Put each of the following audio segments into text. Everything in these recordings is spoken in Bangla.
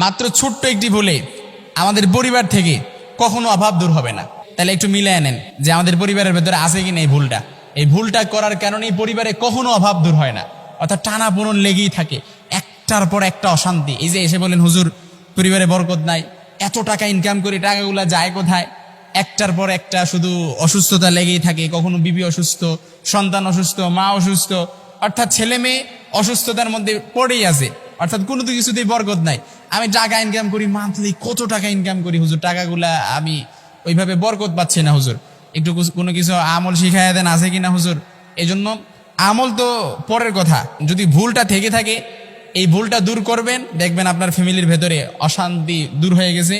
মাত্র ছোট্ট একটি ভুলে আমাদের পরিবার থেকে কখনো অভাব দূর হবে না। তাহলে একটু মিলে নেন যে আমাদের পরিবারের ভেতরে আছে কিনা এই ভুলটা। এই ভুলটা করার কারণেই পরিবারে কখনো অভাব দূর হয় না। অর্থাৎ টানা পূরণ লেগেই থাকে। একটার পর একটা অশান্তি। এই যে এসে বলেন হুজুর, পরিবারে বরকত নাই। এত টাকা ইনকাম করি, টাকাগুলা যায় কোথায়? একটার পর একটা শুধু অসুস্থতা লেগেই থাকে। কখনো বিবি অসুস্থ, সন্তান অসুস্থ, মা অসুস্থ। অর্থাৎ ছেলে মেয়ে অসুস্থতার মধ্যে পড়েই আছে। অর্থাৎ কোনো তো কিছুতেই বরকত নাই। আমি টাকা ইনকাম করি মান্থলি কত টাকা ইনকাম করি হুজুর? টাকাগুলা আমি ওইভাবে বরকত পাচ্ছি না হুজুর। একটু কোনো কিছু আমল শিখাইয়া দেন আছে কিনা হুজুর? এই জন্য আমল তো পরের কথা। যদি ভুলটা থেকে থাকে, এই ভুলটা দূর করবেন, দেখবেন আপনার ফ্যামিলির ভেতরে অশান্তি দূর হয়ে গেছে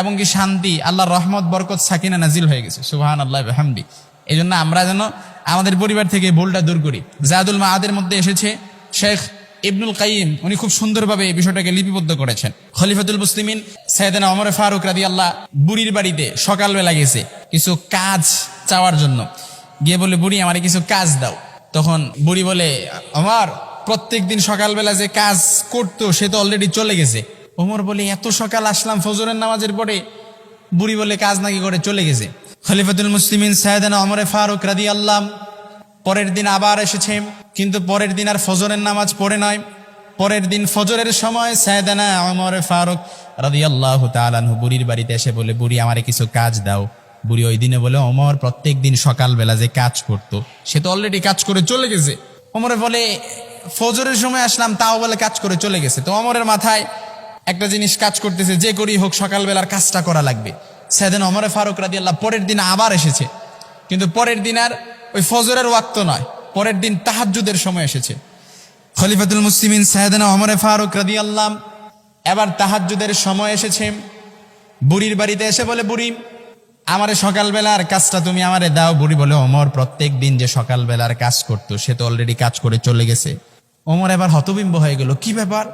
এবং কি শান্তি আল্লাহ রহমত, বরকত, সাকিনা নাজিল হয়ে গেছে। সুবাহান আল্লাহ হামদি এই আমরা যেন আমাদের পরিবার থেকে ভুলটা দূর করি। জাদুল মাহাদের মধ্যে এসেছে শেখ ইবনুল কাইম উনি খুব সুন্দরভাবে এই বিষয়টাকে লিপিবদ্ধ করেছেন। খলিফাতুল মুসলিমিন সৈয়দানা অমর ফারুক রাদি আল্লাহ বুড়ির বাড়িতে সকালবেলা গেছে কিছু কাজ চাওয়ার জন্য। গিয়ে বলে বুড়ি, আমারে কিছু কাজ দাও। তখন বুড়ি বলে আমার প্রত্যেক দিন সকালবেলা যে কাজ করতো, সে তো অলরেডি চলে গেছে। ওমর বলে, এত সকাল আসলাম ফজরের নামাজের পরে। বুড়ি বলে, কাজ নাকি করে চলে গেছে। খলিফাতুল মুসলিমিন সায়দানা অমরে ফারুক রাদি আল্লাহ পরের দিন আবার এসেছে। কিন্তু পরের দিন আর ফজরের নামাজ পড়ে নয়। পরের দিন ফজরের সময় সায়দানা অমরে ফারুক রাদি আল্লাহ তালানহু বুড়ির বাড়িতে এসে বলে বুড়ি, আমারে কিছু কাজ দাও। বুড়ি ওই দিনে বলে অমর প্রত্যেক দিন সকালবেলা যে কাজ করতো, সে তো অলরেডি কাজ করে চলে গেছে। অমরে বলে, ফজরের সময় আসলাম, তাও বলে কাজ করে চলে গেছে। তো অমরের মাথায় একটা জিনিস কাজ করতেছে, যে করি হোক সকালবেলার কাজটা করা লাগবে। সেদিন অমরে ফারুক রাদি আল্লাহ পরের দিন আবার এসেছে। কিন্তু পরের দিন আর ওই ফজরের ওয়াক্ত নয়। পরের দিন তাহাজ্জুদের সময় এসেছে। খলিফাতুল মুসলিমিন সাহেদানা অমরে ফারুক রাদি আল্লাহ এবার তাহাজ্জুদের সময় এসেছে। বুড়ির বাড়িতে এসে বলে, বুড়ি, আমারে সকালবেলার কাজটা তুমি আমারে দাও। বুড়ি বলে অমর প্রত্যেক দিন যে সকালবেলার কাজ করতো, সে তো অলরেডি কাজ করে চলে গেছে। অমর এবার হতবিম্ব হয়ে গেল, কি ব্যাপার?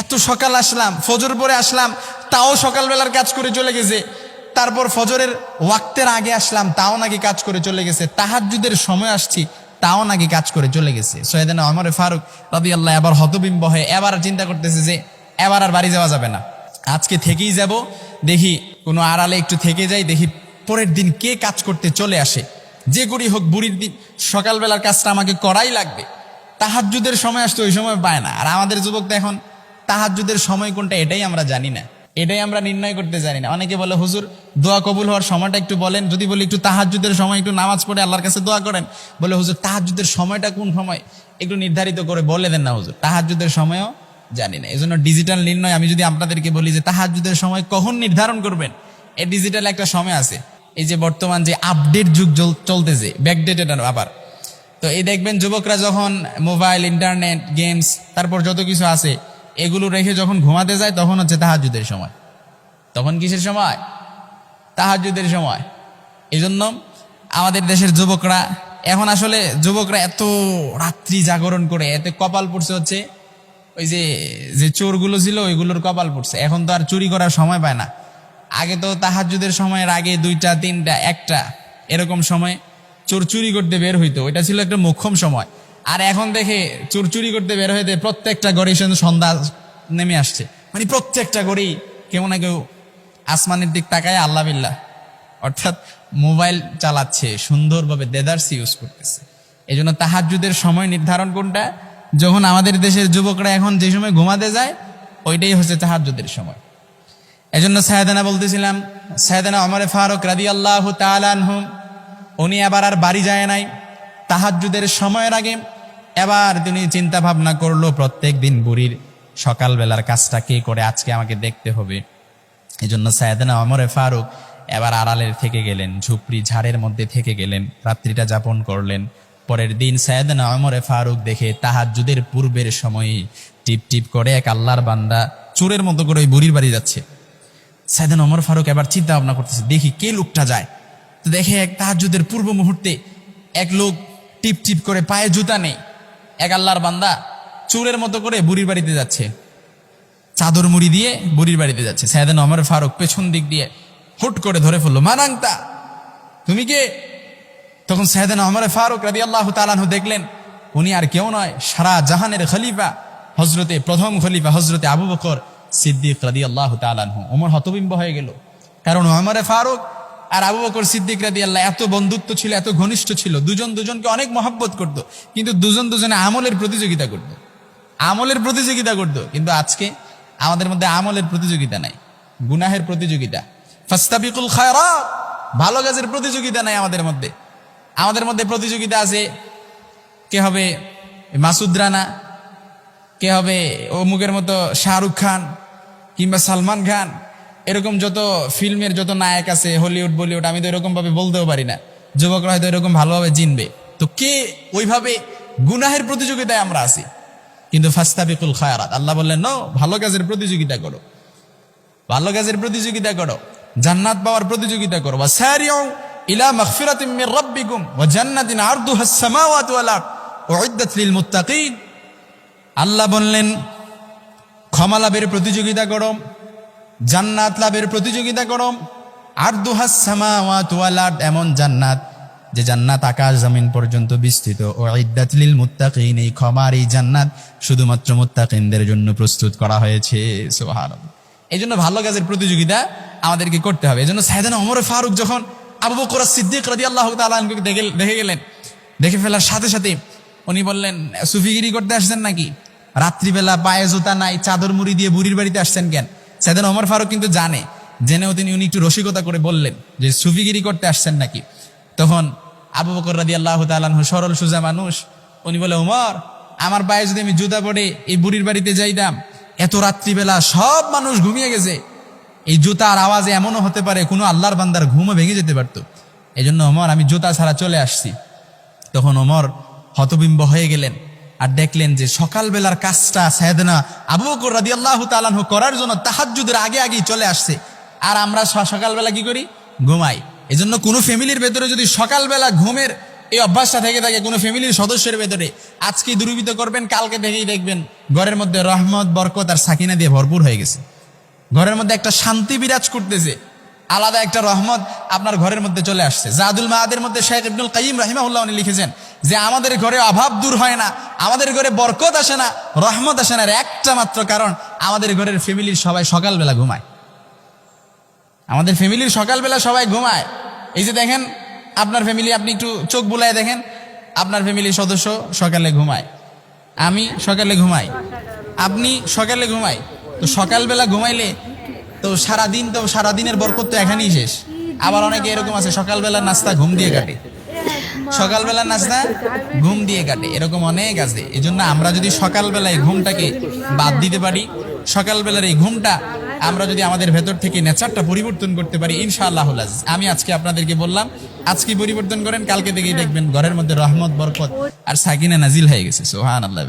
এত সকাল আসলাম, ফজর পরে আসলাম, তাও সকালবেলার কাজ করে চলে গেছে। তারপর ফজরের ওয়াক্তের আগে আসলাম, তাও নাকি কাজ করে চলে গেছে। তাহাজ্জুদের সময় আসছি তাও নাকি কাজ করে চলে গেছে। সৈয়দানা অমরে ফারুক রবি আল্লাহ এবার হতবিম্ব হয়ে এবার চিন্তা করতেছে যে এবার আর বাড়ি যাওয়া যাবে না। আজকে থেকেই যাব, দেখি কোনো আড়ালে একটু থেকে যাই, দেখি পরের দিন কে কাজ করতে চলে আসে। যে করি হোক, বুড়ির দিন, সকালবেলার কাজটা আমাকে করাই লাগবে। তাহাজ্জুদের সময় আসতে ওই সময় পায় না। আর আমাদের যুবক তো এখন তাহাজ্জুদের সময় কোনটা এটাই আমরা জানি না। এটাই আমরা নির্ণয় করতে জানি না। অনেকে বলে, হুজুর, দোয়া কবুল হওয়ার সময়টা একটু বলেন। যদি বলি, একটু তাহাজ্জুদের সময়, একটু নামাজ পড়ে আল্লাহর কাছে দোয়া করেন। বলে, হুজুর, তাহাজ্জুদের সময়টা কোন সময়? একটু নির্ধারিত করে বলে দেন না, হুজুর। তাহাজ্জুদের সময়ও জানি না। এই জন্য ডিজিটাল নির্ণয়, আমি যদি আপনাদেরকে বলি যে, তাহাজ্জুদের সময় কখন নির্ধারণ করবেন? এই ডিজিটাল একটা সময় আছে। এই যে বর্তমান যে আপডেট যুগ চল- চলতেছে ব্যাকডেটেড আবার। তো এই দেখবেন, যুবকরা যখন মোবাইল, ইন্টারনেট, গেমস, তারপর যত কিছু আছে এগুলো রেখে যখন ঘুমাতে যায়, তখন হচ্ছে তাহাজুদের সময়। তখন কিসের সময়? তাহাজুদের সময়। এই জন্য আমাদের দেশের যুবকরা, এখন আসলে যুবকরা এত রাত্রি জাগরণ করে, এত কপাল পড়ছে হচ্ছে ওই যে যে চোরগুলো ছিল, ওইগুলোর কপাল পড়ছে। এখন তো আর চুরি করার সময় পায় না। আগে তো তাহাজুদের সময়ের আগে দুইটা, তিনটা, একটা, এরকম সময় চোর চুরি করতে বের হইতো। ওইটা ছিল একটা মোক্ষম সময়। আর এখন দেখে চুরচুরি করতে বের হইতে প্রত্যেকটা গড়েই শুধু সন্ধ্যা নেমে আসছে। মানে প্রত্যেকটা গড়েই কেউ না কেউ আসমানের দিক তাকায়, আল্লাহ বিল্লাহ। অর্থাৎ মোবাইল চালাচ্ছে, সুন্দরভাবে দেদার্স ইউজ করতেছে। এই জন্য তাহাজুদের সময় নির্ধারণ কোনটা? যখন আমাদের দেশের যুবকরা এখন যে সময় ঘুমাতে যায়, ওইটাই হচ্ছে তাহাজুদের সময়। এজন্য সায়দানা বলতেছিলাম, সায়দানা অমরে ফারুক রাদি আল্লাহ তালানহুম উনি আবার আর বাড়ি যায় নাই। তাহাজ্জুদের সময়ের আগে এবার তিনি চিন্তা ভাবনা করল, প্রত্যেক দিন বুড়ির সকালবেলার কাজটা কে করে? আজকে আমাকে দেখতে হবে। এই জন্য সায়দানা অমরে ফারুক এবার আড়ালের থেকে গেলেন, ঝুপড়ি ঝাড়ের মধ্যে থেকে গেলেন, রাত্রিটা যাপন করলেন। পরের দিন সায়দানা অমরে ফারুক দেখে তাহাজ্জুদের পূর্বের সময়ই টিপ টিপ করে এক আল্লাহর বান্দা চোরের মতো করে ওই বুড়ির বাড়ি যাচ্ছে। সাইদান অমর ফারুক এবার চিন্তা ভাবনা করতেছে, দেখি কে লোকটা যায়? তো দেখে এক তাহাজুদের পূর্ব মুহূর্তে এক লোক টিপ টিপ করে পায়ে জুতা নেই এক আল্লাহর বান্দা চোরের মতো করে বুড়ির বাড়িতে যাচ্ছে। চাদর মুড়ি দিয়ে বুড়ির বাড়িতে যাচ্ছে। সায়দান ওমর ফারুক পেছন দিক দিয়ে হুট করে ধরে ফেলল, মানাংতা, তুমি কে? তখন সায়দান ওমর ফারুক রাদি আল্লাহ তালানহু দেখলেন, উনি আর কেউ নয়, সারা জাহানের খলিফা হজরতে প্রথম খলিফা হজরতে আবু বকর সিদ্দিক রাদি আল্লাহ তালানহু ওমর হতবিম্ব হয়ে গেল। কারণ ওমরে ফারুক আর আবু বকর সিদ্দিক রাদি আল্লাহ এত বন্ধুত্ব ছিল, এত ঘনিষ্ঠ ছিল, দুজন দুজনকে অনেক মহব্বত করত, কিন্তু দুজন দুজনে আমলের প্রতিযোগিতা করত। আমলের প্রতিযোগিতা করত, কিন্তু আজকে আমাদের মধ্যে আমলের প্রতিযোগিতা নাই, গুনাহের প্রতিযোগিতা। ফাস্তাবিকুল খায়রাত, ভালো কাজের প্রতিযোগিতা নাই আমাদের মধ্যে। আমাদের মধ্যে প্রতিযোগিতা আছে, কে হবে মাসুদ রানা, কে হবে অমুকের মতো শাহরুখ খান কিংবা সালমান খান এরকম যত ফিল্মের যত নায়ক আছে হলিউড বলিউড আমি তো এরকম ভাবে বলতেও পারি না। যুবকরা হয়তো এরকম ভালোভাবে জিনবে। তো কে ওইভাবে গুনাহের প্রতিযোগিতায় আমরা আছি? কিন্তু ফাস্তাবিকুল খায়ারাত, আল্লাহ বললেন ন ভালো কাজের প্রতিযোগিতা করো। ভালো কাজের প্রতিযোগিতা করো। জান্নাত পাওয়ার প্রতিযোগিতা করো। বা সারিউ ইলা মাগফিরাতিম মির রাব্বিকুম ওয়া জান্নাতিন আরদুহাস সামাওয়াতু ওয়াল আরদ। উইদ্দাত লিল মুত্তাকিন। আল্লাহ বললেন, ক্ষমা লাভের প্রতিযোগিতা করো। জান্নাত লাভের প্রতিযোগিতা করো। আরদুহাস সামাওয়াতু ওয়াল আরদ, এমন জান্নাত যে জান্নাত আকাশ জমিন পর্যন্ত বিস্তৃত। ও ইদ্দাত লিল মুত্তাকিন, এই ক্ষমার এই জান্নাত শুধুমাত্র মুত্তাকিনদের জন্য প্রস্তুত করা হয়েছে। সুবহানাল্লাহ। এই জন্য ভালো কাজের প্রতিযোগিতা আমাদেরকে করতে হবে। এই জন্য সাহেদানা ওমর ফারুক যখন আবু বকর সিদ্দিক রাজি আল্লাহ তালকে দেখে গেলেন, দেখে ফেলার সাথে সাথে উনি বললেন, সুফিগিরি করতে আসছেন নাকি? রাত্রিবেলা পায়ে জুতা নাই, চাদর মুড়ি দিয়ে বুড়ির বাড়িতে আসছেন কেন? সাহেদান ওমর ফারুক কিন্তু জানে, জেনেও তিনি উনি একটু রসিকতা করে বললেন যে, সুফিগিরি করতে আসছেন নাকি? তখন আবু বকর রাদি আল্লাহ তালাহ সরল, সুজা মানুষ, উনি বলে উমর আমার পায়ে যদি আমি জুতা পরে এই বুড়ির বাড়িতে যাইতাম, এত রাত্রিবেলা সব মানুষ ঘুমিয়ে গেছে। এই জুতার আওয়াজে এমনও হতে পারে, কোনো আল্লাহর বান্দার ঘুমও ভেঙে যেতে পারতো। এই জন্য ওমর, আমি জুতা ছাড়া চলে আসছি। তখন ওমর হতবিম্ব হয়ে গেলেন। আর দেখলেন যে সকালবেলার কাজটা সায়দনা আবু বকর রাদি আল্লাহ তালাহ করার জন্য তাহাজুদের আগে আগেই চলে আসছে। আর আমরা সকালবেলা কি করি? ঘুমাই। এজন্য কোনো ফ্যামিলির ভেতরে যদি সকালবেলা ঘুমের এই অভ্যাসটা থেকে থাকে, কোনো ফ্যামিলির সদস্যের ভেতরে, আজকে দূরীভূত করবেন, কালকে থেকেই দেখবেন ঘরের মধ্যে রহমত, বরকত আর সাকিনা দিয়ে ভরপুর হয়ে গেছে। ঘরের মধ্যে একটা শান্তি বিরাজ করতেছে। আলাদা একটা রহমত আপনার ঘরের মধ্যে চলে আসছে। জাদুল মাহাদের মধ্যে শেখ ইবনুল কাইম রাহিমাহুল্লাহ উনি লিখেছেন যে আমাদের ঘরে অভাব দূর হয় না, আমাদের ঘরে বরকত আসে না, রহমত আসে না। একটা মাত্র কারণ, আমাদের ঘরের ফ্যামিলির সবাই সকালবেলা ঘুমায়। আমাদের ফ্যামিলির সকালবেলা সবাই ঘুমায়। এই যে দেখেন, আপনার ফ্যামিলি, আপনি একটু চোখ বুলায় দেখেন, আপনার ফ্যামিলির সদস্য সকালে ঘুমায়। আমি সকালে ঘুমাই। আপনি সকালে ঘুমাই। তো সকালবেলা ঘুমাইলে তো সারাদিন তো সারাদিনের বরকত তো এখানেই শেষ। আবার অনেকে এরকম আছে, সকালবেলা নাস্তা ঘুম দিয়ে কাটে। সকালবেলা নাস্তা ঘুম দিয়ে কাটে, এরকম অনেক আছে। এই জন্য আমরা যদি সকালবেলায় ঘুমটাকে বাদ দিতে পারি, সকালবেলার এই ঘুমটা আমরা যদি আমাদের ভেতর থেকে নেচারটা পরিবর্তন করতে পারি, ইনশাআল্লাহ। আমি আজকে আপনাদেরকে বললাম, আজকে পরিবর্তন করেন, কালকে থেকেই দেখবেন ঘরের মধ্যে রহমত, বরকত আর সাকিনা নাজিল হয়ে গেছে। সোহান আল্লাহ